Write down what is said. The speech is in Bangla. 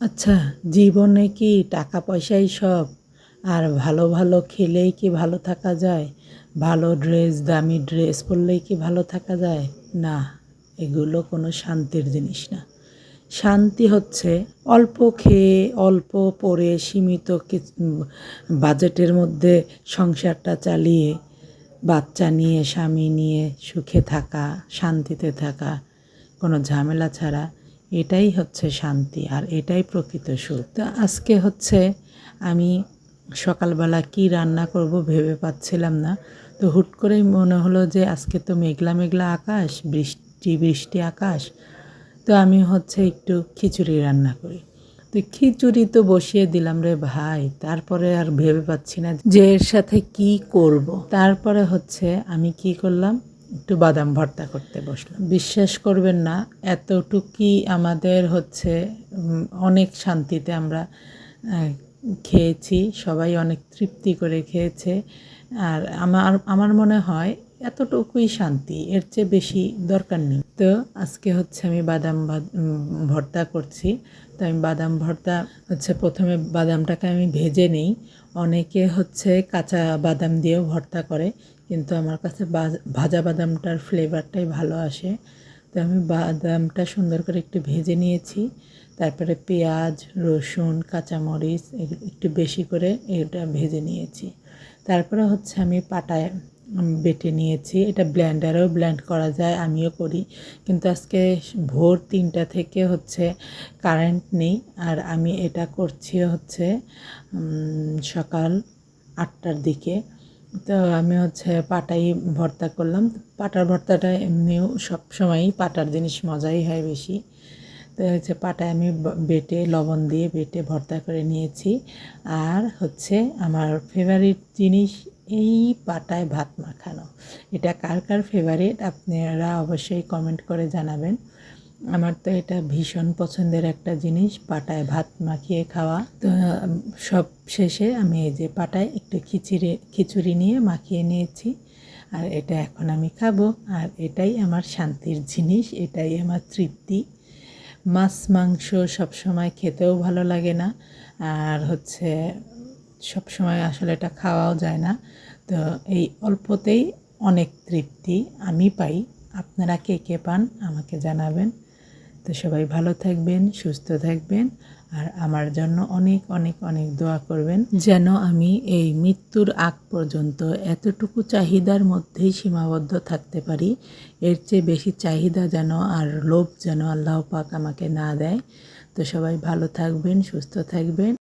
আচ্ছা জীবনে কি টাকা পয়সাই সব? আর ভালো ভালো খেলেই কি ভালো থাকা যায়? ভালো ড্রেস, দামি ড্রেস পরলেই কি ভালো থাকা যায়? না, এগুলো কোনো শান্তির জিনিস না। শান্তি হচ্ছে অল্প খেয়ে অল্প পরে সীমিত বাজেটের মধ্যে সংসারটা চালিয়ে, বাচ্চা নিয়ে, স্বামী নিয়ে সুখে থাকা, শান্তিতে থাকা, কোনো ঝামেলা ছাড়া এটাই হচ্ছে শান্তি আর এটাই প্রকৃত সুখ। তো আজকে হচ্ছে আমি সকালবেলা কি রান্না করব ভেবে পাচ্ছিলাম না। তো হুট করেই মনে হলো যে আজকে তো মেঘলা মেঘলা আকাশ, বৃষ্টি বৃষ্টি আকাশ। তো আমি হচ্ছে একটু খিচুড়ি রান্না করি। তো খিচুড়ি তো বসিয়ে দিলাম রে ভাই, তারপরে আর ভেবে পাচ্ছি না যে এর সাথে কি করব। তারপরে হচ্ছে আমি কি করলাম একটু বাদাম ভর্তা করতে বসলাম। বিশ্বাস করবেন না, এতটুকুই আমাদের হচ্ছে অনেক শান্তিতে আমরা খেয়েছি। সবাই অনেক তৃপ্তি করে খেয়েছে। আর আমার আমার মনে হয় এতটুকুই শান্তি, এর চেয়ে বেশি দরকার নেই। তো আজকে হচ্ছে আমি বাদাম ভর্তা করছি। তো আমি বাদাম ভর্তা হচ্ছে প্রথমে বাদামটাকে আমি ভেজে নিই। অনেকে হচ্ছে কাঁচা বাদাম দিয়েও ভর্তা করে, কিন্তু আমার কাছে ভাজা বাদামটার ফ্লেভারটাই ভালো আসে। তো আমি বাদামটা সুন্দর করে একটু ভেজে নিয়েছি। তারপরে পেঁয়াজ, রসুন, কাঁচামরিচ একটু বেশি করে এটা ভেজে নিয়েছি। তারপরে হচ্ছে আমি পাটায় বেটে নিয়েছি। এটা ব্ল্যান্ডারেও ব্ল্যান্ড করা যায়, আমিও করি। কিন্তু আজকে ভোর তিনটা থেকে হচ্ছে কারেন্ট নেই। আর আমি এটা করছি হচ্ছে সকাল আটটার দিকে। তো আমি হচ্ছে পাটাই ভর্তা করলাম। পাটার ভর্তাটা এমনিও সব সময়ই পাটার জিনিস মজাই হয় বেশি। তো হচ্ছে পাটায় আমি বেটে লবণ দিয়ে বেটে ভর্তা করে নিয়েছি। আর হচ্ছে আমার ফেভারিট জিনিস এই পাটায় ভাত মাখানো। এটা কার কার ফেভারিট আপনারা অবশ্যই কমেন্ট করে জানাবেন। আমার তো এটা ভীষণ পছন্দের একটা জিনিস পাটায় ভাত মাখিয়ে খাওয়া। তো সব শেষে আমি এই যে পাটায় একটু খিচুড়ি খিচুড়ি নিয়ে মাখিয়ে নিয়েছি। আর এটা এখন আমি খাব। আর এটাই আমার শান্তির জিনিস, এটাই আমার তৃপ্তি। মাছ, মাংস সব সময় খেতেও ভালো লাগে না। আর হচ্ছে সব সময় আসলে এটা খাওয়াও যায় না। তো এই অল্পতেই অনেক তৃপ্তি আমি পাই। আপনারা কে কে পান আমাকে জানাবেন। তো সবাই ভালো থাকবেন, সুস্থ থাকবেন, আর আমার জন্য অনেক অনেক অনেক দোয়া করবেন। যেন আমি এই মৃত্যুর আগ পর্যন্ত এতটুকু চাহিদার মধ্যেই সীমাবদ্ধ থাকতে পারি। এর চেয়ে বেশি চাহিদা যেন আর লোভ যেন আল্লাহ পাক আমাকে না দেয়। তো সবাই ভালো থাকবেন, সুস্থ থাকবেন।